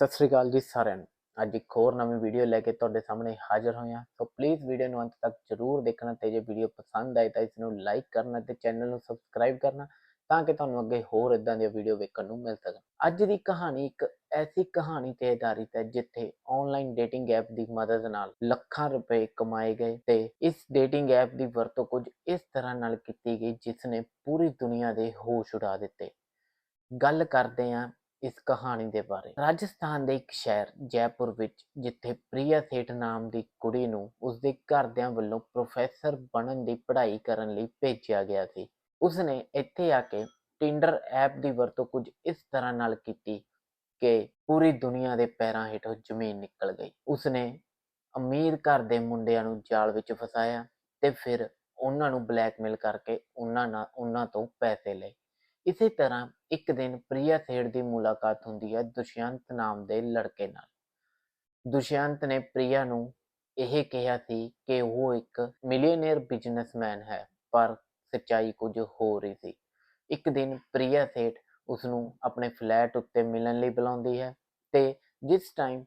ਸਤਿ ਸ੍ਰੀ ਅਕਾਲ ਜੀ ਸਾਰਿਆਂ ਨੂੰ। ਅੱਜ ਇੱਕ ਹੋਰ ਨਵੀਂ ਵੀਡੀਓ ਲੈ ਕੇ ਤੁਹਾਡੇ ਸਾਹਮਣੇ ਹਾਜ਼ਰ ਹੋਏ ਹਾਂ। ਸੋ ਪਲੀਜ਼ ਵੀਡੀਓ ਨੂੰ ਅੰਤ ਤੱਕ ਜ਼ਰੂਰ ਦੇਖਣਾ ਤੇ ਜੇ ਵੀਡੀਓ ਪਸੰਦ ਆਏ ਤਾਂ ਇਸ ਨੂੰ ਲਾਈਕ ਕਰਨਾ ਤੇ ਚੈਨਲ ਨੂੰ ਸਬਸਕ੍ਰਾਈਬ ਕਰਨਾ ਤਾਂ ਕਿ ਤੁਹਾਨੂੰ ਅੱਗੇ ਹੋਰ ਇਦਾਂ ਦੀਆਂ ਵੀਡੀਓ ਵੇਖਣ ਨੂੰ ਮਿਲ ਸਕਣ। ਅੱਜ ਦੀ ਕਹਾਣੀ ਇੱਕ ਐਸੀ ਕਹਾਣੀ ਤੇ ਆਧਾਰਿਤ ਹੈ ਜਿੱਥੇ ਆਨਲਾਈਨ ਡੇਟਿੰਗ ਐਪ ਦੀ ਮਦਦ ਨਾਲ ਲੱਖਾਂ ਰੁਪਏ ਕਮਾਏ ਗਏ ਤੇ ਇਸ ਡੇਟਿੰਗ ਐਪ ਦੀ ਵਰਤੋਂ ਕੁਝ ਇਸ ਤਰ੍ਹਾਂ ਨਾਲ ਕੀਤੀ ਗਈ ਜਿਸ ਨੇ ਪੂਰੀ ਦੁਨੀਆ ਦੇ ਹੋਸ਼ ਉਡਾ ਦਿੱਤੇ। ਗੱਲ ਕਰਦੇ ਹਾਂ ਇਸ ਕਹਾਣੀ ਦੇ ਬਾਰੇ। ਰਾਜਸਥਾਨ ਦੇ ਇੱਕ ਸ਼ਹਿਰ, ਜੈਪੁਰ ਵਿੱਚ, ਜਿੱਥੇ ਪ੍ਰਿਆ ਸੇਠ ਨਾਮ ਦੀ ਕੁੜੀ ਨੂੰ ਉਸਦੇ ਘਰਦਿਆਂ ਵੱਲੋਂ ਪ੍ਰੋਫੈਸਰ ਬਣਨ ਦੀ ਪੜ੍ਹਾਈ ਕਰਨ ਲਈ ਭੇਜਿਆ ਗਿਆ ਸੀ। ਉਸਨੇ ਇੱਥੇ ਆ ਕੇ ਟਿੰਡਰ ਐਪ ਦੀ ਵਰਤੋਂ ਕੁਝ ਇਸ ਤਰ੍ਹਾਂ ਨਾਲ ਕੀਤੀ ਕਿ ਪੂਰੀ ਦੁਨੀਆ ਦੇ ਪੈਰਾਂ ਹੇਠੋਂ ਜ਼ਮੀਨ ਨਿਕਲ ਗਈ। ਉਸਨੇ ਅਮੀਰ ਘਰ ਦੇ ਮੁੰਡਿਆਂ ਨੂੰ ਜਾਲ ਵਿੱਚ ਫਸਾਇਆ ਤੇ ਫਿਰ ਉਹਨਾਂ ਨੂੰ ਬਲੈਕਮੇਲ ਕਰਕੇ ਉਹਨਾਂ ਨਾਲ, ਉਹਨਾਂ ਤੋਂ ਪੈਸੇ ਲਏ। ਇਸੇ ਤਰ੍ਹਾਂ ਇੱਕ ਦਿਨ ਪ੍ਰਿਆ ਸੇਠ ਦੀ ਮੁਲਾਕਾਤ ਹੁੰਦੀ ਹੈ ਦੁਸ਼ਯੰਤ ਨਾਮ ਦੇ ਲੜਕੇ ਨਾਲ। ਦੁਸ਼ਯੰਤ ਨੇ ਪ੍ਰਿਆ ਨੂੰ ਇਹ ਕਿਹਾ ਸੀ ਕਿ ਉਹ ਇੱਕ ਮਿਲੀਅਨੇਅਰ ਬਿਜ਼ਨਸਮੈਨ ਹੈ, ਪਰ ਸੱਚਾਈ ਕੁਝ ਹੋਰ ਹੀ ਸੀ। ਇੱਕ ਦਿਨ ਪ੍ਰਿਆ ਸੇਠ ਉਸ ਨੂੰ ਆਪਣੇ ਫਲੈਟ ਉੱਤੇ ਮਿਲਣ ਲਈ ਬੁਲਾਉਂਦੀ ਹੈ ਤੇ ਜਿਸ ਟਾਈਮ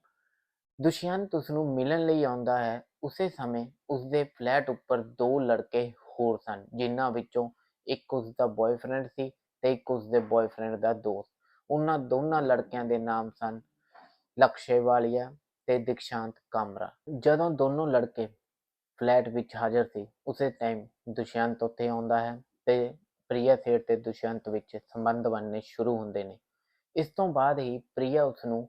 ਦੁਸ਼ਯੰਤ ਉਸ ਨੂੰ ਮਿਲਣ ਲਈ ਆਉਂਦਾ ਹੈ, ਉਸੇ ਸਮੇਂ ਉਸਦੇ ਫਲੈਟ ਉੱਪਰ ਦੋ ਲੜਕੇ ਹੋਰ ਸਨ, ਜਿਨ੍ਹਾਂ ਵਿੱਚੋਂ ਇੱਕ ਉਸ ਦਾ ਬॉयਫ੍ਰੈਂਡ ਸੀ ਤੇ ਇੱਕ ਉਸਦੇ ਬॉयਫ੍ਰੈਂਡ ਦਾ ਦੋਸਤ। ਉਹਨਾਂ ਦੋਨਾਂ ਲੜਕਿਆਂ ਦੇ ਨਾਮ ਸਨ ਲਕਸ਼ੇ ਵਾਲੀਆ ਤੇ ਦਿਕਸ਼ਾਂਤ ਕਾਮਰਾ। ਜਦੋਂ ਦੋਨੋਂ ਲੜਕੇ ਫਲੈਟ ਵਿੱਚ ਹਾਜ਼ਰ ਸੀ, ਉਸੇ ਟਾਈਮ ਦੁਸ਼ਯੰਤ ਉੱਥੇ ਆਉਂਦਾ ਹੈ ਤੇ ਪ੍ਰਿਆ ਸੇਠ ਤੇ ਦੁਸ਼ਯੰਤ ਵਿੱਚ ਸੰਬੰਧ ਬਣਨੇ ਸ਼ੁਰੂ ਹੁੰਦੇ ਨੇ। ਇਸ ਤੋਂ ਬਾਅਦ ਹੀ ਪ੍ਰਿਆ ਉਸ ਨੂੰ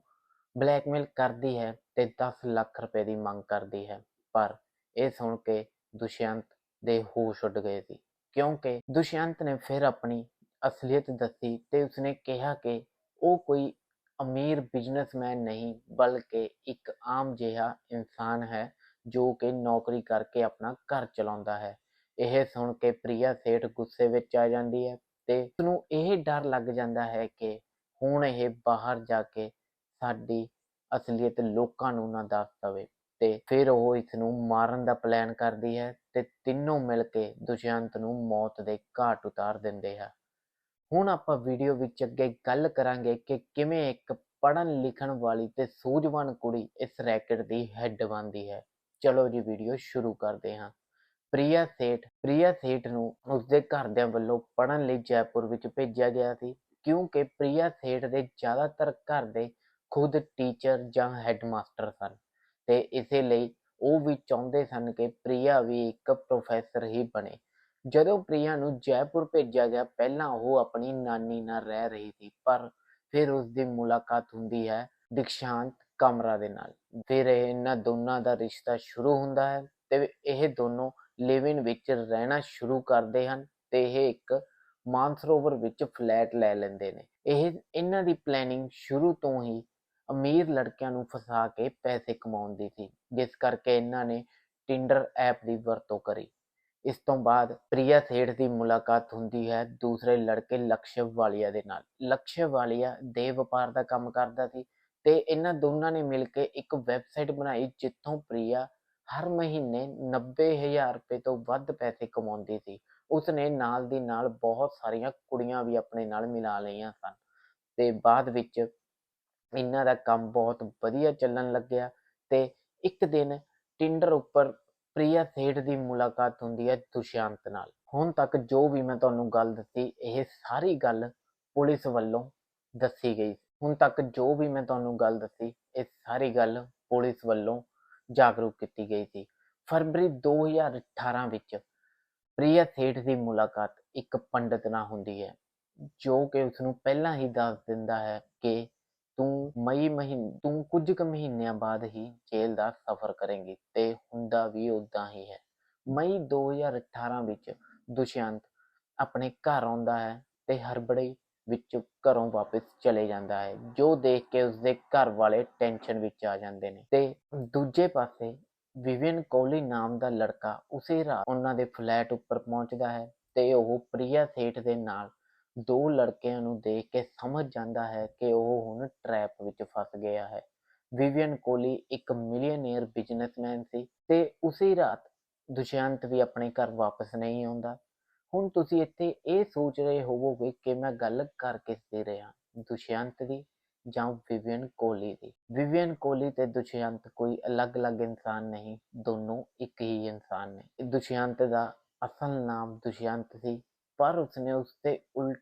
ਬਲੈਕਮੇਲ ਕਰਦੀ ਹੈ ਤੇ 10 ਲੱਖ ਰੁਪਏ ਦੀ ਮੰਗ ਕਰਦੀ ਹੈ। ਪਰ ਇਹ ਸੁਣ ਕੇ ਦੁਸ਼ਯੰਤ ਦੇ ਹੋਸ਼ ਉੱਡ ਗਏ ਸੀ, ਕਿਉਂਕਿ ਦੁਸ਼ਯੰਤ ਨੇ ਫਿਰ ਆਪਣੀ ਅਸਲੀਅਤ ਦੱਸੀ ਤੇ ਉਸਨੇ ਕਿਹਾ ਕਿ ਉਹ ਕੋਈ ਅਮੀਰ ਬਿਜ਼ਨਸਮੈਨ ਨਹੀਂ, ਬਲਕਿ ਇੱਕ ਆਮ ਜਿਹਾ ਇਨਸਾਨ ਹੈ ਜੋ ਕਿ ਨੌਕਰੀ ਕਰਕੇ ਆਪਣਾ ਘਰ ਚਲਾਉਂਦਾ ਹੈ। ਇਹ ਸੁਣ ਕੇ ਪ੍ਰਿਆ ਸੇਠ ਗੁੱਸੇ ਵਿੱਚ ਆ ਜਾਂਦੀ ਹੈ ਤੇ ਉਸਨੂੰ ਇਹ ਡਰ ਲੱਗ ਜਾਂਦਾ ਹੈ ਕਿ ਹੁਣ ਇਹ ਬਾਹਰ ਜਾ ਕੇ ਸਾਡੀ ਅਸਲੀਅਤ ਲੋਕਾਂ ਨੂੰ ਨਾ ਦੱਸ ਦਵੇ ਤੇ ਫਿਰ ਉਹ ਇਸ ਨੂੰ ਮਾਰਨ ਦਾ ਪਲਾਨ ਕਰਦੀ ਹੈ ਤੇ ਤਿੰਨੋਂ ਮਿਲ ਕੇ ਦੁਸ਼ਯੰਤ ਨੂੰ ਮੌਤ ਦੇ ਘਾਟ ਉਤਾਰ ਦਿੰਦੇ ਹੈ ਹੁਣ ਆਪਾਂ ਵੀਡੀਓ ਵਿੱਚ ਅੱਗੇ ਗੱਲ ਕਰਾਂਗੇ ਕਿ ਕਿਵੇਂ ਇੱਕ ਪੜ੍ਹਨ ਲਿਖਣ ਵਾਲੀ ਤੇ ਸੂਝਵਾਨ ਕੁੜੀ ਇਸ ਰੈਕਟ ਦੀ ਹੈੱਡ ਬਣਦੀ ਹੈ। ਚਲੋ ਜੀ ਵੀਡੀਓ ਸ਼ੁਰੂ ਕਰਦੇ ਹਾਂ। ਪ੍ਰਿਆ ਸੇਠ ਪ੍ਰਿਆ ਸੇਠ ਨੂੰ ਉਸਦੇ ਘਰਦਿਆਂ ਵੱਲੋਂ ਪੜ੍ਹਨ ਲਈ ਜੈਪੁਰ ਵਿੱਚ ਭੇਜਿਆ ਗਿਆ ਸੀ, ਕਿਉਂਕਿ ਪ੍ਰਿਆ ਸੇਠ ਦੇ ਜ਼ਿਆਦਾਤਰ ਘਰ ਦੇ ਖੁਦ ਟੀਚਰ ਜਾਂ ਹੈੱਡਮਾਸਟਰ ਸਨ ਤੇ ਇਸੇ ਲਈ ਉਹ ਵੀ ਚਾਹੁੰਦੇ ਸਨ ਕਿ ਪ੍ਰਿਆ ਵੀ ਇੱਕ ਪ੍ਰੋਫੈਸਰ ਹੀ ਬਣੇ। ਜਦੋਂ ਪ੍ਰਿਆ ਨੂੰ ਜੈਪੁਰ ਭੇਜਿਆ ਗਿਆ, ਪਹਿਲਾਂ ਉਹ ਆਪਣੀ ਨਾਨੀ ਨਾਲ ਰਹਿ ਰਹੀ ਸੀ, ਪਰ ਫਿਰ ਉਸ ਦੀ ਮੁਲਾਕਾਤ ਹੁੰਦੀ ਹੈ ਦਿਕਸ਼ਾਂਤ ਕਮਰਾ ਦੇ ਨਾਲ। ਫਿਰ ਇਹਨਾਂ ਦੋਨਾਂ ਦਾ ਰਿਸ਼ਤਾ ਸ਼ੁਰੂ ਹੁੰਦਾ ਹੈ ਤੇ ਇਹ ਦੋਨੋਂ ਲਿਵਿਨ ਵਿੱਚ ਰਹਿਣਾ ਸ਼ੁਰੂ ਕਰਦੇ ਹਨ ਤੇ ਇਹ ਇੱਕ ਮਾਨਸਰੋਵਰ ਵਿੱਚ ਫਲੈਟ ਲੈ ਲੈਂਦੇ ਨੇ। ਇਹ ਇਹਨਾਂ ਦੀ ਪਲੈਨਿੰਗ ਸ਼ੁਰੂ ਤੋਂ ਹੀ ਅਮੀਰ ਲੜਕਿਆਂ ਨੂੰ ਫਸਾ ਕੇ ਪੈਸੇ ਕਮਾਉਣ ਦੀ ਸੀ, ਜਿਸ ਕਰਕੇ ਇਹਨਾਂ ਨੇ ਟਿੰਡਰ ਐਪ ਦੀ ਵਰਤੋਂ ਕਰੀ। ਇਸ ਤੋਂ ਬਾਅਦ ਪ੍ਰਿਆ ਸੇਠ ਦੀ ਮੁਲਾਕਾਤ ਹੁੰਦੀ ਹੈ ਦੂਸਰੇ ਲੜਕੇ ਲਕਸ਼ਯ ਵਾਲੀਆ ਦੇ ਨਾਲ। ਲਕਸ਼ਯ ਵਾਲੀਆ ਦੇ ਵਪਾਰ ਦਾ ਕੰਮ ਕਰਦਾ ਸੀ ਤੇ ਇਹਨਾਂ ਦੋਨਾਂ ਨੇ ਮਿਲ ਕੇ ਇੱਕ ਵੈਬਸਾਈਟ ਬਣਾਈ ਜਿੱਥੋਂ ਪ੍ਰਿਆ ਹਰ ਮਹੀਨੇ 90000 ਰੁਪਏ ਤੋਂ ਵੱਧ ਪੈਸੇ ਕਮਾਉਂਦੀ ਸੀ। ਉਸਨੇ ਨਾਲ ਦੀ ਨਾਲ ਬਹੁਤ ਸਾਰੀਆਂ ਕੁੜੀਆਂ ਵੀ ਆਪਣੇ ਨਾਲ ਮਿਲਾ ਲਈਆਂ ਸਨ ਤੇ ਬਾਅਦ ਵਿੱਚ ਇਹਨਾਂ ਦਾ ਕੰਮ ਬਹੁਤ ਵਧੀਆ ਚੱਲਣ ਲੱਗਿਆ ਤੇ ਇੱਕ ਦਿਨ ਟਿੰਡਰ ਉੱਪਰ ਪ੍ਰਿਆ ਸੇਠ ਦੀ ਮੁਲਾਕਾਤ ਹੁੰਦੀ ਹੈ ਦੁਸ਼ਯੰਤ ਨਾਲ। ਹੁਣ ਤੱਕ ਜੋ ਵੀ ਮੈਂ ਤੁਹਾਨੂੰ ਗੱਲ ਦੱਸੀ, ਇਹ ਸਾਰੀ ਗੱਲ ਪੁਲਿਸ ਵੱਲੋਂ ਦੱਸੀ ਗਈ। ਹੁਣ ਤੱਕ ਜੋ ਵੀ ਮੈਂ ਤੁਹਾਨੂੰ ਗੱਲ ਦੱਸੀ, ਇਹ ਸਾਰੀ ਗੱਲ ਪੁਲਿਸ ਵੱਲੋਂ ਜਾਗਰੂਕ ਕੀਤੀ ਗਈ ਸੀ। ਫਰਵਰੀ 2018 ਵਿੱਚ ਪ੍ਰਿਆ ਸੇਠ ਦੀ ਮੁਲਾਕਾਤ ਇੱਕ ਪੰਡਤ ਨਾਲ ਹੁੰਦੀ ਹੈ, ਜੋ ਕਿ ਉਸ ਨੂੰ ਪਹਿਲਾਂ ਹੀ ਦੱਸ ਦਿੰਦਾ ਹੈ ਕਿ ਤੂੰ ਮਈ ਮਹੀਨੇ, ਤੂੰ ਕੁਝ ਕੁ ਮਹੀਨਿਆਂ ਬਾਅਦ ਹੀ ਜੇਲ੍ਹ ਦਾ ਸਫ਼ਰ ਕਰੇਂਗੀ ਤੇ ਹੁੰਦਾ ਵੀ ਉਦਾਂ ਹੀ ਹੈ। ਮਈ 2018 ਵਿੱਚ ਦੁਸ਼ਯੰਤ ਆਪਣੇ ਘਰ ਆਉਂਦਾ ਹੈ ਤੇ ਹੜਬੜੀ ਵਿੱਚ ਘਰੋਂ ਵਾਪਸ ਚਲੇ ਜਾਂਦਾ ਹੈ, ਜੋ ਦੇਖ ਕੇ ਉਸਦੇ ਘਰ ਵਾਲੇ ਟੈਨਸ਼ਨ ਵਿੱਚ ਆ ਜਾਂਦੇ ਨੇ। ਤੇ ਦੂਜੇ ਪਾਸੇ ਵਿਵਿਨ ਕੋਹਲੀ ਨਾਮ ਦਾ ਲੜਕਾ ਉਸੇ ਰਾਤ ਉਹਨਾਂ ਦੇ ਫਲੈਟ ਉੱਪਰ ਪਹੁੰਚਦਾ ਹੈ ਤੇ ਉਹ ਪ੍ਰਿਆ ਸੇਠ ਦੇ ਨਾਲ ਦੋ ਲੜਕਿਆਂ ਨੂੰ ਦੇਖ ਕੇ ਸਮਝ ਜਾਂਦਾ ਹੈ ਕਿ ਉਹ ਹੁਣ ਟ੍ਰੈਪ ਵਿੱਚ ਫਸ ਗਿਆ ਹੈ। ਵਿਵੀਅਨ ਕੋਹਲੀ ਇੱਕ ਮਿਲੀਅਨੇਅਰ ਬਿਜ਼ਨਸਮੈਨ ਸੀ ਤੇ ਉਸੇ ਰਾਤ ਦੁਸ਼ਯੰਤ ਵੀ ਆਪਣੇ ਘਰ ਵਾਪਸ ਨਹੀਂ ਆਉਂਦਾ। ਹੁਣ ਤੁਸੀਂ ਇੱਥੇ ਇਹ ਸੋਚ ਰਹੇ ਹੋਵੋਗੇ ਕਿ ਮੈਂ ਗੱਲ ਕਰ ਕਿਸ ਦੀ ਰਿਹਾ ਦੁਸ਼ਯੰਤ ਦੀ ਜਾਂ ਵਿਵਿਅਨ ਕੋਹਲੀ ਦੀ। ਵਿਵਿਅਨ ਕੋਹਲੀ ਤੇ ਦੁਸ਼ਯੰਤ ਕੋਈ ਅਲੱਗ-ਅਲੱਗ ਇਨਸਾਨ ਨਹੀਂ, ਦੋਨੋਂ ਇੱਕ ਹੀ ਇਨਸਾਨ ਨੇ। ਦੁਸ਼ਯੰਤ ਦਾ ਅਸਲ ਨਾਮ ਦੁਸ਼ਯੰਤ ਸੀ, ਪਰ ਉਸਨੇ ਉਸਦੇ ਉਲਟ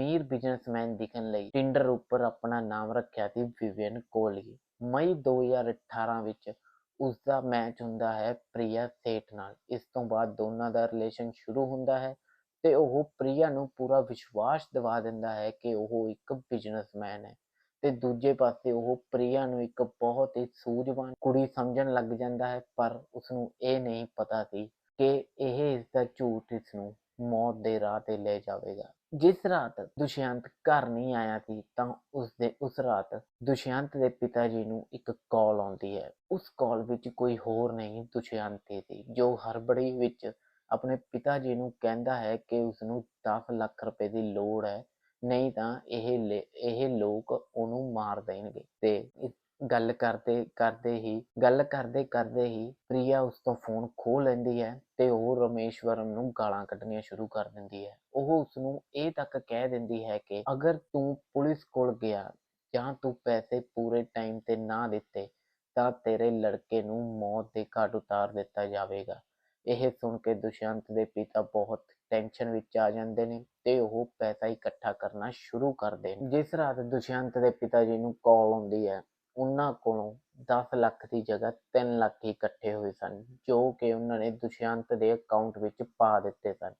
ਅਮੀਰ ਬਿਜ਼ਨਸਮੈਨ ਦਿਖਣ ਲਈ ਟਿੰਡਰ ਉੱਪਰ ਆਪਣਾ ਨਾਮ ਰੱਖਿਆ ਸੀ ਵਿਵਿਅਨ ਕੋਹਲੀ ਮਈ 2018 ਵਿੱਚ ਉਸਦਾ ਮੈਚ ਹੁੰਦਾ ਹੈ ਪ੍ਰਿਆ ਸੇਠ ਨਾਲ। ਇਸ ਤੋਂ ਬਾਅਦ ਦੋਨਾਂ ਦਾ ਰਿਲੇਸ਼ਨ ਸ਼ੁਰੂ ਹੁੰਦਾ ਹੈ ਤੇ ਉਹ ਪ੍ਰਿਆ ਨੂੰ ਪੂਰਾ ਵਿਸ਼ਵਾਸ ਦਿਵਾ ਦਿੰਦਾ ਹੈ ਕਿ ਉਹ ਇੱਕ ਬਿਜ਼ਨਸਮੈਨ ਹੈ। ਤੇ ਦੂਜੇ ਪਾਸੇ ਉਹ ਪ੍ਰਿਆ ਨੂੰ ਇੱਕ ਬਹੁਤ ਹੀ ਸੂਝਵਾਨ ਕੁੜੀ ਸਮਝਣ ਲੱਗ ਜਾਂਦਾ ਹੈ, ਪਰ ਉਸਨੂੰ ਇਹ ਨਹੀਂ ਪਤਾ ਸੀ ਕਿ ਇਹ ਇਸ ਦਾ ਝੂਠ ਇਸ ਨੂੰ ਮੌਤ ਦੇ ਰਾਹ ਤੇ ਲੈ ਜਾਵੇਗਾ। ਜਿਸ ਰਾਤ ਦੁਸ਼ਯੰਤ ਘਰ ਨਹੀਂ ਆਇਆ ਸੀ, ਤਾਂ ਉਸ ਦੇ ਉਸ ਰਾਤ ਦੁਸ਼ਯੰਤ ਦੇ ਪਿਤਾ ਜੀ ਨੂੰ ਇੱਕ ਕਾਲ ਆਉਂਦੀ ਹੈ। ਉਸ ਕਾਲ ਵਿੱਚ ਕੋਈ ਹੋਰ ਨਹੀਂ ਦੁਸ਼ਯੰਤ ਸੀ ਜੋ ਹਰਬੜੀ ਵਿੱਚ ਆਪਣੇ ਪਿਤਾ ਜੀ ਨੂੰ ਕਹਿੰਦਾ ਹੈ ਕਿ ਉਸ ਨੂੰ 10 ਲੱਖ ਰੁਪਏ ਦੀ ਲੋੜ ਹੈ, ਨਹੀਂ ਤਾਂ ਇਹ ਲੇ- ਇਹ ਲੋਕ ਉਹਨੂੰ ਮਾਰ ਦੇਣਗੇ। ਤੇ ਇਸ ਗੱਲ ਕਰਦੇ ਕਰਦੇ ਹੀ, ਗੱਲ ਕਰਦੇ ਕਰਦੇ ਹੀ ਪ੍ਰਿਆ ਉਸ ਤੋਂ ਫੋਨ ਖੋਹ ਲੈਂਦੀ ਹੈ ਤੇ ਉਹ ਰਮੇਸ਼ਵਰਮ ਨੂੰ ਗਾਲਾਂ ਕੱਢਣੀਆਂ ਸ਼ੁਰੂ ਕਰ ਦਿੰਦੀ ਹੈ। ਉਹ ਉਸ ਨੂੰ ਇਹ ਤੱਕ ਕਹਿ ਦਿੰਦੀ ਹੈ ਕਿ ਅਗਰ ਤੂੰ ਪੁਲਿਸ ਕੋਲ ਗਿਆ ਜਾਂ ਤੂੰ ਪੈਸੇ ਪੂਰੇ ਟਾਈਮ ਤੇ ਨਾ ਦਿੱਤੇ ਤਾਂ ਤੇਰੇ ਲੜਕੇ ਨੂੰ ਮੌਤ ਦੇ ਘਾਟ ਉਤਾਰ ਦਿੱਤਾ ਜਾਵੇਗਾ। ਇਹ ਸੁਣ ਕੇ ਦੁਸ਼ਯੰਤ ਦੇ ਪਿਤਾ ਬਹੁਤ ਟੈਨਸ਼ਨ ਵਿੱਚ ਆ ਜਾਂਦੇ ਨੇ ਤੇ ਉਹ ਪੈਸਾ ਇਕੱਠਾ ਕਰਨਾ ਸ਼ੁਰੂ ਕਰਦੇ ਨੇ ਜਿਸ ਰਾਤ ਦੁਸ਼ਯੰਤ ਦੇ ਪਿਤਾ ਜੀ ਨੂੰ ਕਾਲ ਆਉਂਦੀ ਹੈ ਉਹਨਾਂ ਕੋਲੋਂ ਦਸ ਲੱਖ ਦੀ ਜਗ੍ਹਾ ਤਿੰਨ ਲੱਖ ਹੀ ਇਕੱਠੇ ਹੋਏ ਸਨ, ਜੋ ਕਿ ਉਹਨਾਂ ਨੇ ਦੁਸ਼ਯੰਤ ਦੇ ਅਕਾਊਂਟ ਵਿੱਚ ਪਾ ਦਿੱਤੇ ਸਨ।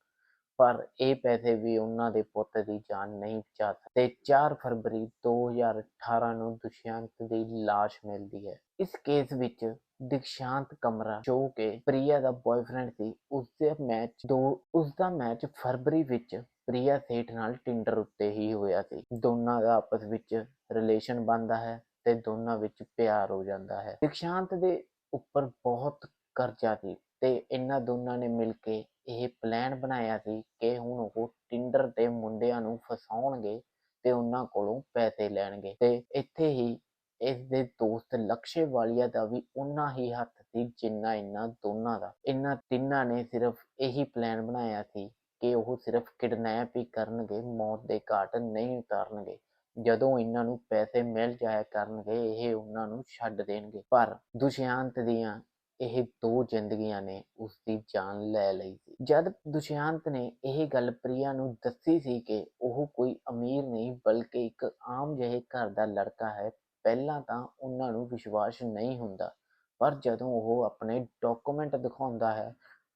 ਪਰ ਇਹ ਪੈਸੇ ਵੀ ਉਹਨਾਂ ਦੇ ਪੁੱਤ ਦੀ ਜਾਨ ਨਹੀਂ ਬਚਾ ਸਕਦੇ ਤੇ 4 ਫਰਵਰੀ 2018 ਨੂੰ ਦੁਸ਼ਯੰਤ ਦੀ ਲਾਸ਼ ਮਿਲਦੀ ਹੈ। ਇਸ ਕੇਸ ਵਿੱਚ ਦਿਕਸ਼ਾਂਤ ਕਮਰਾ, ਜੋ ਕਿ ਪ੍ਰਿਆ ਦਾ ਬॉयਫ੍ਰੈਂਡ ਸੀ, ਉਸਦੇ ਮੈਚ ਦੋ, ਉਸਦਾ ਮੈਚ ਫਰਵਰੀ ਵਿੱਚ ਪ੍ਰਿਆ ਸੇਠ ਨਾਲ ਟਿੰਡਰ ਉੱਤੇ ਹੀ ਹੋਇਆ ਸੀ। ਦੋਨਾਂ ਦਾ ਆਪਸ ਵਿੱਚ ਰਿਲੇਸ਼ਨ ਬਣਦਾ ਹੈ। ਤੇ ਦੋਨਾਂ ਵਿੱਚ ਪਿਆਰ ਹੋ ਜਾਂਦਾ ਹੈ। ਦਿਕਸ਼ਾਂਤ ਦੇ ਉੱਪਰ ਬਹੁਤ ਕਰਜ਼ਾ ਸੀ ਤੇ ਇਹਨਾਂ ਦੋਨਾਂ ਨੇ ਮਿਲ ਕੇ ਇਹ ਪਲਾਨ ਬਣਾਇਆ ਸੀ ਕਿ ਹੁਣ ਉਹ ਟਿੰਡਰ ਤੇ ਮੁੰਡਿਆਂ ਨੂੰ ਫਸਾਉਣਗੇ ਤੇ ਉਹਨਾਂ ਕੋਲੋਂ ਪੈਸੇ ਲੈਣਗੇ ਤੇ ਇੱਥੇ ਹੀ ਇਸ ਦੇ ਦੋਸਤ ਲਕਸ਼ੇ ਵਾਲੀਆ ਦਾ ਵੀ ਉਨਾ ਹੀ ਹੱਥ ਸੀ ਜਿੰਨਾ ਇਹਨਾਂ ਦੋਨਾਂ ਦਾ। ਇਹਨਾਂ ਤਿੰਨਾਂ ਨੇ ਸਿਰਫ ਇਹੀ ਪਲਾਨ ਬਣਾਇਆ ਸੀ ਕਿ ਉਹ ਸਿਰਫ ਕਿਡਨੈਪ ਹੀ ਕਰਨਗੇ, ਮੌਤ ਦੇ ਘਾਟ ਨਹੀਂ ਉਤਾਰਨਗੇ। ਜਦੋਂ ਇਹਨਾਂ ਨੂੰ ਪੈਸੇ ਮਿਲ ਜਾਇਆ ਕਰਨਗੇ, ਇਹ ਉਹਨਾਂ ਨੂੰ ਛੱਡ ਦੇਣਗੇ। ਪਰ ਦੁਸ਼ਯੰਤ ਦੀਆਂ ਇਹ ਦੋ ਜ਼ਿੰਦਗੀਆਂ ਨੇ ਉਸ ਦੀ ਜਾਨ ਲੈ ਲਈ ਸੀ। ਜਦ ਦੁਸ਼ਯੰਤ ਨੇ ਇਹ ਗੱਲ ਪ੍ਰਿਆ ਨੂੰ ਦੱਸੀ ਸੀ ਕਿ ਉਹ ਕੋਈ ਅਮੀਰ ਨਹੀਂ, ਬਲਕਿ ਇੱਕ ਆਮ ਜਿਹੇ ਘਰ ਦਾ ਲੜਕਾ ਹੈ, ਪਹਿਲਾਂ ਤਾਂ ਉਹਨਾਂ ਨੂੰ ਵਿਸ਼ਵਾਸ ਨਹੀਂ ਹੁੰਦਾ। ਪਰ ਜਦੋਂ ਉਹ ਆਪਣੇ ਡਾਕੂਮੈਂਟ ਦਿਖਾਉਂਦਾ ਹੈ,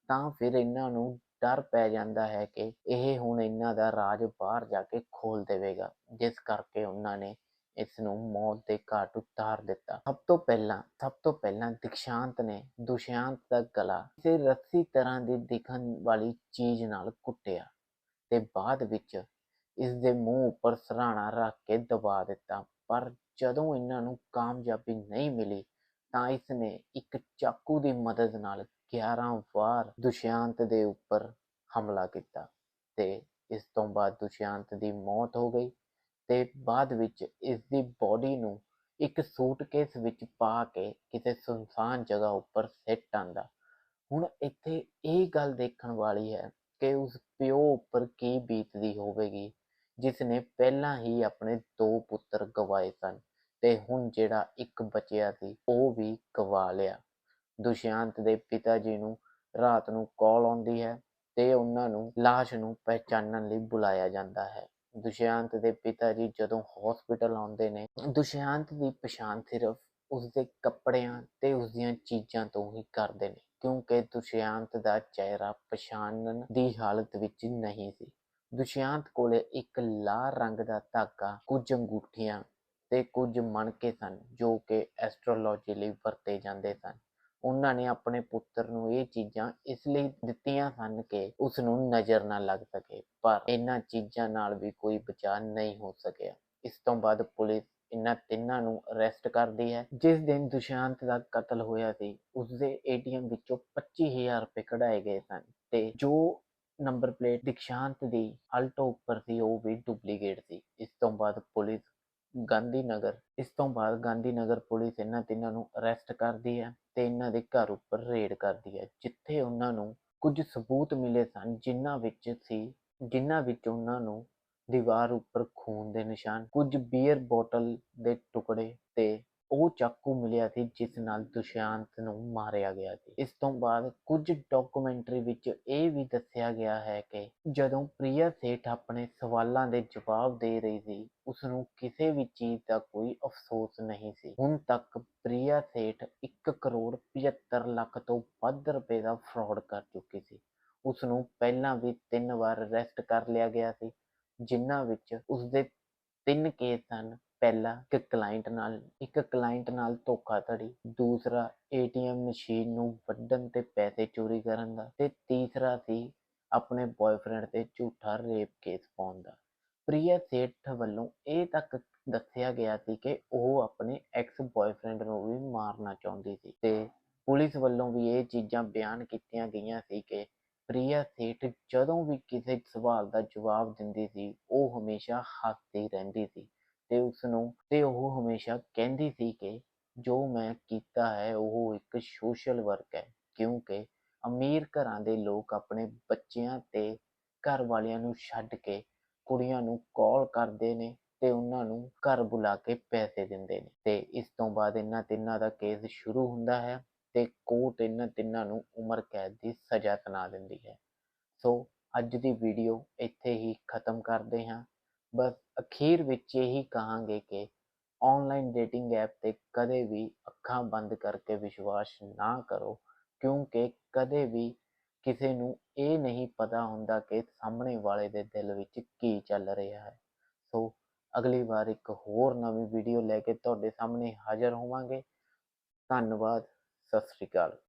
ਤਾਂ ਫਿਰ ਇਹਨਾਂ ਨੂੰ ਡਰ ਪੈ ਜਾਂਦਾ ਹੈ ਕਿ ਇਹ ਹੁਣ ਇਹਨਾਂ ਦਾ ਰਾਜ ਬਾਹਰ ਜਾ ਕੇ ਖੋਲ ਦੇਵੇਗਾ, ਜਿਸ ਕਰਕੇ ਉਹਨਾਂ ਨੇ ਇਸ ਨੂੰ ਮੌਤ ਦੇ ਘਾਟ ਉਤਾਰ ਦਿੱਤਾ। ਸਭ ਤੋਂ ਪਹਿਲਾਂ, ਸਭ ਤੋਂ ਪਹਿਲਾਂ ਦਿਕਸ਼ਾਂਤ ਨੇ ਦੁਸ਼ਯੰਤ ਦਾ ਗਲਾ ਕਿਸੇ ਰੱਸੀ ਤਰ੍ਹਾਂ ਦੀ ਦਿਖਣ ਵਾਲੀ ਚੀਜ਼ ਨਾਲ ਕੁੱਟਿਆ ਤੇ ਬਾਅਦ ਵਿੱਚ ਇਸ ਦੇ ਮੂੰਹ ਉੱਪਰ ਸਰਾਣਾ ਰੱਖ ਕੇ ਦਬਾ ਦਿੱਤਾ। ਪਰ ਜਦੋਂ ਇਹਨਾਂ ਨੂੰ ਕਾਮਯਾਬੀ ਨਹੀਂ ਮਿਲੀ ਤਾਂ ਇਸ ਨੇ ਇੱਕ ਚਾਕੂ ਦੀ ਮਦਦ ਨਾਲ 11 ਵਾਰ ਦੁਸ਼ਯੰਤ ਦੇ ਉੱਪਰ ਹਮਲਾ ਕੀਤਾ ਤੇ ਇਸ ਤੋਂ ਬਾਅਦ ਦੁਸ਼ਯੰਤ ਦੀ ਮੌਤ ਹੋ ਗਈ ਤੇ ਬਾਅਦ ਵਿੱਚ ਇਸ ਦੀ ਬੋਡੀ ਨੂੰ ਇੱਕ ਸੂਟਕੇਸ ਵਿੱਚ ਪਾ ਕੇ ਕਿਸੇ ਸੁਨਸਾਨ ਜਗ੍ਹਾ ਉੱਪਰ ਸਿੱਟ ਆਂਦਾ। ਹੁਣ ਇੱਥੇ ਇਹ ਗੱਲ ਦੇਖਣ ਵਾਲੀ ਹੈ ਕਿ ਉਸ ਪਿਓ ਉੱਪਰ ਕੀ ਬੀਤਦੀ ਹੋਵੇਗੀ ਜਿਸ ਨੇ ਪਹਿਲਾਂ ਹੀ ਆਪਣੇ ਦੋ ਪੁੱਤਰ ਗਵਾਏ ਸਨ ਤੇ ਹੁਣ ਜਿਹੜਾ ਇੱਕ ਬਚਿਆ ਸੀ ਉਹ ਵੀ ਗਵਾ ਲਿਆ। ਦੁਸ਼ਯੰਤ ਦੇ ਪਿਤਾ ਜੀ ਨੂੰ ਰਾਤ ਨੂੰ ਕਾਲ ਆਉਂਦੀ ਹੈ ਤੇ ਉਹਨਾਂ ਨੂੰ ਲਾਸ਼ ਨੂੰ ਪਹਿਚਾਨਣ ਲਈ ਬੁਲਾਇਆ ਜਾਂਦਾ ਹੈ। ਦੁਸ਼ਯੰਤ ਦੇ ਪਿਤਾ ਜੀ ਜਦੋਂ ਹਸਪੀਟਲ ਆਉਂਦੇ ਨੇ, ਦੁਸ਼ਯੰਤ ਦੀ ਪਛਾਣ ਸਿਰਫ ਉਸਦੇ ਕੱਪੜਿਆਂ ਤੇ ਉਸਦੀਆਂ ਚੀਜ਼ਾਂ ਤੋਂ ਹੀ ਕਰਦੇ ਨੇ, ਕਿਉਂਕਿ ਦੁਸ਼ਯੰਤ ਦਾ ਚਿਹਰਾ ਪਛਾਣਨ ਦੀ ਹਾਲਤ ਵਿੱਚ ਨਹੀਂ ਸੀ। ਦੁਸ਼ਯੰਤ ਕੋਲੇ ਇੱਕ ਲਾਲ ਰੰਗ ਦਾ ਧਾਗਾ, ਕੁਝ ਅੰਗੂਠੀਆਂ ਤੇ ਕੁਝ ਮਣਕੇ ਸਨ, ਜੋ ਕਿ ਐਸਟ੍ਰੋਲੋਜੀ ਲਈ ਵਰਤੇ ਜਾਂਦੇ ਸਨ। ਉਹਨਾਂ ਨੇ ਆਪਣੇ ਪੁੱਤਰ ਨੂੰ ਇਹ ਚੀਜ਼ਾਂ ਇਸ ਲਈ ਦਿੱਤੀਆਂ ਸਨ ਕਿ ਉਸ ਨੂੰ ਨਜ਼ਰ ਨਾ ਲੱਗ ਸਕੇ, ਪਰ ਇਹਨਾਂ ਚੀਜ਼ਾਂ ਨਾਲ ਵੀ ਕੋਈ ਬਚਾਅ ਨਹੀਂ ਹੋ ਸਕਿਆ। ਇਸ ਤੋਂ ਬਾਅਦ ਪੁਲਿਸ ਇਹਨਾਂ ਤਿੰਨਾਂ ਨੂੰ ਅਰੈਸਟ ਕਰਦੀ ਹੈ। ਜਿਸ ਦਿਨ ਦੁਸ਼ਾਂਤ ਦਾ ਕਤਲ ਹੋਇਆ ਸੀ, ਉਸਦੇ ਏਟੀਐਮ ਵਿੱਚੋਂ 25000 ਰੁਪਏ ਕਢਾਏ ਗਏ ਸਨ ਤੇ ਜੋ ਨੰਬਰ ਪਲੇਟ ਦਿਕਸ਼ਾਂਤ ਦੀ ਆਲਟੋ ਉੱਪਰ ਸੀ, ਉਹ ਵੀ ਡੁਪਲੀਕੇਟ ਸੀ। ਇਸ ਤੋਂ ਬਾਅਦ ਪੁਲਿਸ ਗਾਂਧੀ ਨਗਰ ਇਸ ਤੋਂ ਬਾਅਦ ਗਾਂਧੀ ਨਗਰ ਪੁਲਿਸ ਇਹਨਾਂ ਤਿੰਨਾਂ ਨੂੰ ਅਰੈਸਟ ਕਰਦੀ ਹੈ ਤੇ ਇਹਨਾਂ ਦੇ ਘਰ ਉੱਪਰ ਰੇਡ ਕਰਦੀ ਹੈ, ਜਿੱਥੇ ਉਹਨਾਂ ਨੂੰ ਕੁਝ ਸਬੂਤ ਮਿਲੇ ਸਨ ਜਿਨ੍ਹਾਂ ਵਿੱਚ ਸੀ, ਜਿਨ੍ਹਾਂ ਵਿੱਚ ਉਹਨਾਂ ਨੂੰ ਦੀਵਾਰ ਉੱਪਰ ਖੂਨ ਦੇ ਨਿਸ਼ਾਨ, ਕੁਝ ਬੀਅਰ ਬੋਟਲ ਦੇ ਟੁਕੜੇ ਤੇ ਉਹ ਚਾਕੂ ਮਿਲਿਆ ਸੀ ਜਿਸ ਨਾਲ ਦੁਸ਼ਯੰਤ ਨੂੰ ਮਾਰਿਆ ਗਿਆ ਸੀ। ਇਸ ਤੋਂ ਬਾਅਦ ਕੁਝ ਡਾਕੂਮੈਂਟਰੀ ਵਿੱਚ ਇਹ ਵੀ ਦੱਸਿਆ ਗਿਆ ਹੈ ਕਿ ਜਦੋਂ ਪ੍ਰਿਆ ਸੇਠ ਆਪਣੇ ਸਵਾਲਾਂ ਦੇ ਜਵਾਬ ਦੇ ਰਹੀ ਸੀ ਉਸ ਨੂੰ ਕਿਸੇ ਵੀ ਚੀਜ਼ ਦਾ ਕੋਈ ਅਫਸੋਸ ਨਹੀਂ ਸੀ। ਹੁਣ ਤੱਕ ਪ੍ਰਿਆ ਸੇਠ 1 ਕਰੋੜ 75 ਲੱਖ ਤੋਂ ਵੱਧ ਰੁਪਏ ਦਾ ਫਰਾਡ ਕਰ ਚੁੱਕੀ ਸੀ। ਉਸ ਨੂੰ ਪਹਿਲਾਂ ਵੀ ਤਿੰਨ ਵਾਰ ਅਰੈਸਟ ਕਰ ਲਿਆ ਗਿਆ ਸੀ, ਜਿਨ੍ਹਾਂ ਵਿੱਚ ਉਸਦੇ ਤਿੰਨ ਕੇਸ ਸਨ। ਪਹਿਲਾ ਇੱਕ ਕਲਾਇੰਟ ਨਾਲ, ਇੱਕ ਕਲਾਇੰਟ ਨਾਲ ਧੋਖਾਧੜੀ, ਦੂਸਰਾ ਏਟੀਐਮ ਮਸ਼ੀਨ ਨੂੰ ਵੱਢਣ ਤੇ ਪੈਸੇ ਚੋਰੀ ਕਰਨ ਦਾ ਤੇ ਤੀਸਰਾ ਸੀ ਆਪਣੇ ਬॉयਫ੍ਰੈਂਡ ਤੇ ਝੂਠਾ ਰੇਪ ਕੇਸ ਪਾਉਣ ਦਾ। ਪ੍ਰਿਆ ਸੇਠ ਵੱਲੋਂ ਇਹ ਤੱਕ ਦੱਸਿਆ ਗਿਆ ਸੀ ਕਿ ਉਹ ਆਪਣੇ ਐਕਸ ਬॉयਫ੍ਰੈਂਡ ਨੂੰ ਵੀ ਮਾਰਨਾ ਚਾਹੁੰਦੀ ਸੀ ਤੇ ਪੁਲਿਸ ਵੱਲੋਂ ਵੀ ਇਹ ਚੀਜ਼ਾਂ ਬਿਆਨ ਕੀਤੀਆਂ ਗਈਆਂ ਸੀ ਕਿ ਪ੍ਰਿਆ ਸੇਠ ਜਦੋਂ ਵੀ ਕਿਸੇ ਸਵਾਲ ਦਾ ਜਵਾਬ ਦਿੰਦੀ ਸੀ, ਉਹ ਹਮੇਸ਼ਾ ਹੱਸਦੀ ਰਹਿੰਦੀ ਸੀ। ਤੇ ਉਸ ਨੂੰ ਤੇ ਉਹ ਹਮੇਸ਼ਾ ਕਹਿੰਦੀ ਸੀ ਕਿ ਜੋ ਮੈਂ ਕੀਤਾ ਹੈ, ਉਹ ਇੱਕ ਸੋਸ਼ਲ ਵਰਕ ਹੈ। ਕਿਉਂਕਿ ਅਮੀਰ ਘਰਾਂ ਦੇ ਲੋਕ ਆਪਣੇ ਬੱਚਿਆਂ ਤੇ ਘਰ ਵਾਲਿਆਂ ਨੂੰ ਛੱਡ ਕੇ ਕੁੜੀਆਂ ਨੂੰ ਕਾਲ ਕਰਦੇ ਨੇ ਤੇ ਉਹਨਾਂ ਨੂੰ ਘਰ ਬੁਲਾ ਕੇ ਪੈਸੇ ਦਿੰਦੇ ਨੇ। ਤੇ ਇਸ ਤੋਂ ਬਾਅਦ ਇਹਨਾਂ ਤਿੰਨਾਂ ਦਾ ਕੇਸ ਸ਼ੁਰੂ ਹੁੰਦਾ ਹੈ ਤੇ ਕੋਰਟ ਇਹਨਾਂ ਤਿੰਨਾਂ ਨੂੰ ਉਮਰ ਕੈਦ ਦੀ ਸਜ਼ਾ ਸੁਣਾ ਦਿੰਦੀ ਹੈ। ਸੋ ਅੱਜ ਦੀ ਵੀਡੀਓ ਇੱਥੇ ਹੀ ਖਤਮ ਕਰਦੇ ਹਾਂ। ਬਸ ਅਖੀਰ ਵਿੱਚ ਇਹੀ ਕਹਾਂਗੇ ਕਿ ਆਨਲਾਈਨ ਡੇਟਿੰਗ ਐਪ ਤੇ ਕਦੇ ਵੀ ਅੱਖਾਂ ਬੰਦ ਕਰਕੇ ਵਿਸ਼ਵਾਸ ਨਾ ਕਰੋ, ਕਿਉਂਕਿ ਕਦੇ ਵੀ ਕਿਸੇ ਨੂੰ ਇਹ ਨਹੀਂ ਪਤਾ ਹੁੰਦਾ ਕਿ ਸਾਹਮਣੇ ਵਾਲੇ ਦੇ ਦਿਲ ਵਿੱਚ ਕੀ ਚੱਲ ਰਿਹਾ ਹੈ। ਸੋ ਅਗਲੀ ਵਾਰ ਇੱਕ ਹੋਰ ਨਵੀਂ ਵੀਡੀਓ ਲੈ ਕੇ ਤੁਹਾਡੇ ਸਾਹਮਣੇ ਹਾਜ਼ਰ ਹੋਵਾਂਗੇ। ਧੰਨਵਾਦ, ਸਤਿ ਸ਼੍ਰੀ ਅਕਾਲ।